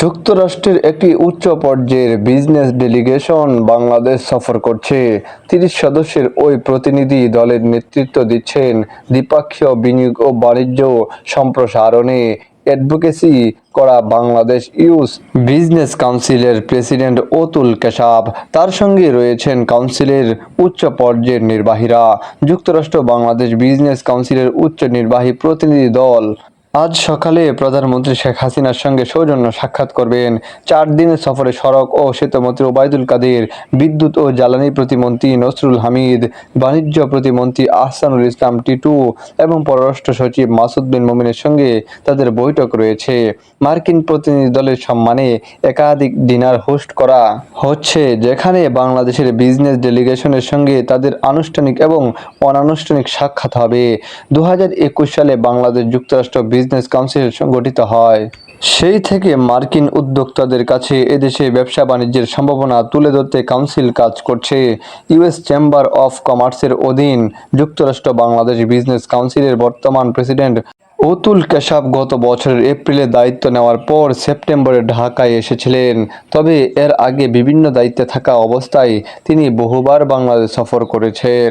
যুক্তরাষ্ট্রের একটি উচ্চ পর্যায়ের বিজনেস ডেলিগেশন বাংলাদেশ সফর করছে। তিরিশ সদস্যের ওই প্রতিনিধি দলের নেতৃত্ব দিচ্ছেন দ্বিপাক্ষীয় বিনিয়োগ ও বাণিজ্য সম্প্রসারণে। অ্যাডভোকেসি করা বাংলাদেশ ইউস বিজনেস কাউন্সিলের প্রেসিডেন্ট অতুল কেশাব। তার সঙ্গে রয়েছেন কাউন্সিলের উচ্চ পর্যায়ের নির্বাহীরা। যুক্তরাষ্ট্র বাংলাদেশ বিজনেস কাউন্সিলের উচ্চ নির্বাহী প্রতিনিধি দল আজ সকালে প্রধানমন্ত্রী শেখ হাসিনার সঙ্গে সৌজন্য সাক্ষাৎ করবেন। চার দিনের সফরে সড়ক ও সেতুমন্ত্রী ওবায়দুল কাদের, বিদ্যুৎ ও জ্বালানি প্রতিমন্ত্রী নসরুল হামিদ, বাণিজ্য প্রতিমন্ত্রী আহসানুল ইসলাম টিটু এবং পররাষ্ট্র সচিব মাসুদ বিন মোমিনের সঙ্গে তাদের বৈঠক রয়েছে। মার্কিন প্রতিনিধি দলের সম্মানে একাধিক ডিনার হোস্ট করা হচ্ছে, যেখানে বাংলাদেশের বিজনেস ডেলিগেশনের সঙ্গে তাদের আনুষ্ঠানিক এবং অনানুষ্ঠানিক সাক্ষাৎ হবে। দু হাজার একুশ সালে বাংলাদেশ যুক্তরাষ্ট্র বিজনেস কাউন্সিল গঠিত হয়। সেই থেকে মার্কিন উদ্যোক্তাদের কাছে এদেশে ব্যবসা বাণিজ্যের সম্ভাবনা তুলে ধরতে কাউন্সিল কাজ করছে। ইউএস চেম্বার অফ কমার্সের অধীন যুক্তরাষ্ট্র বাংলাদেশ বিজনেস কাউন্সিলের বর্তমান প্রেসিডেন্ট অতুল কেশব গত বছরের এপ্রিলে দায়িত্ব নেওয়ার পর সেপ্টেম্বরে ঢাকায় এসেছিলেন। তবে এর আগে বিভিন্ন দায়িত্বে থাকা অবস্থায় তিনি বহুবার বাংলাদেশ সফর করেছেন।